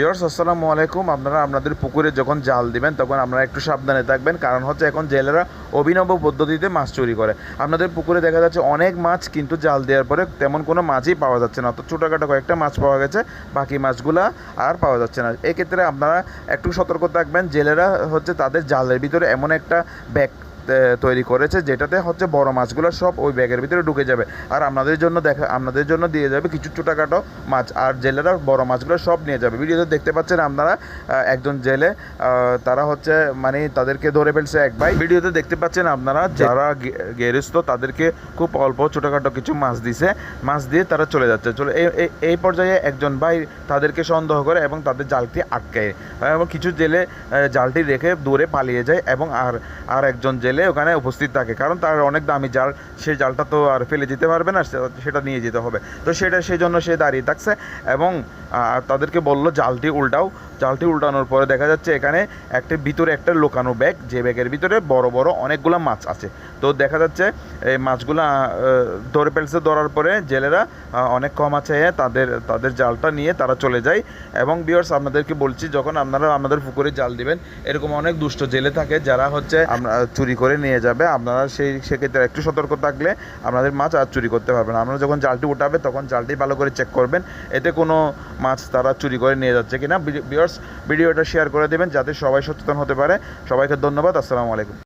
বিয়ার্স আসসালামু আলাইকুম। আপনারা আপনাদের পুকুরে যখন জাল দিবেন, তখন আপনারা একটু সাবধানে থাকবেন। কারণ হচ্ছে এখন জেলেরা অভিনব পদ্ধতিতে মাছ চুরি করে। আপনাদের পুকুরে দেখা যাচ্ছে অনেক মাছ কিন্তু জাল দেওয়ার পরে তেমন কোনো মাছই পাওয়া যাচ্ছে না। তো ছোটোখাটো কয়েকটা মাছ পাওয়া গেছে, বাকি মাছগুলা আর পাওয়া যাচ্ছে না। এক্ষেত্রে আপনারা একটু সতর্ক থাকবেন। জেলেরা হচ্ছে তাদের জালের ভিতরে এমন একটা ব্যাগ তৈরি করেছে, যেটাতে হচ্ছে বড় মাছগুলো সব ওই ব্যাগের ভিতরে ঢুকে যাবে। আর আপনাদের জন্য দেখা, আপনাদের জন্য দিয়ে যাবে কিছু ছোটোখাটো মাছ, আর জেলেরা বড় মাছগুলো সব নিয়ে যাবে। ভিডিওতে দেখতে পাচ্ছেন আপনারা একজন জেলে তারা হচ্ছে মানে তাদেরকে ধরে ফেলছে এক ভাই। ভিডিওতে দেখতে পাচ্ছেন আপনারা, যারা গেরস্ত, তাদেরকে খুব অল্প ছোটোখাটো কিছু মাছ দিছে। মাছ দিয়ে তারা চলে যাচ্ছে। চলে এই পর্যায়ে একজন ভাই তাদেরকে সন্দেহ করে এবং তাদের জালটি আটকায়। এবং কিছু জেলে জালটি রেখে দূরে পালিয়ে যায় এবং আর আর একজন জেলে ওখানে উপস্থিত থাকে। কারণ তার অনেক দামি জাল সেই জালটা তো আর ফেলে যেতে পারবে না সেটা নিয়ে যেতে হবে। তো সেটা, সেই জন্য সে দাঁড়িয়ে থাকছে এবং তাদেরকে বলল, জালটি উল্টাও। জালটি উল্টানোর পরে দেখা যাচ্ছে এখানে একটা, ভিতরে একটা লোকানো ব্যাগ, যে ব্যাগের ভিতরে বড় বড় অনেকগুলো মাছ আছে। তো দেখা যাচ্ছে, এই মাছগুলো ধরে ফেলছে, ধরার পরে জেলেরা অনেক কম আছে, তাদের তাদের জালটা নিয়ে তারা চলে যায়। এবং বিয়ার্স আপনাদেরকে বলছি, যখন আপনারা আমাদের পুকুরে জাল দিবেন, এরকম অনেক দুষ্ট জেলে থাকে যারা হচ্ছে, আমরা চুরি করে নিয়ে যাবে, আপনারা সেই সেক্ষেত্রে একটু সতর্ক থাকলে আপনাদের মাছ আর চুরি করতে পারবেন আপনারা যখন জালটি উঠাবে, তখন জালটি ভালো করে চেক করবেন, এতে কোনো মাছ তারা চুরি করে নিয়ে যাচ্ছে কিনা। বিয়ার্স ভিডিওটা শেয়ার করে দেবেন, যাতে সবাই সচেতন হতে পারে। সবাইকে ধন্যবাদ, আসসালামু আলাইকুম।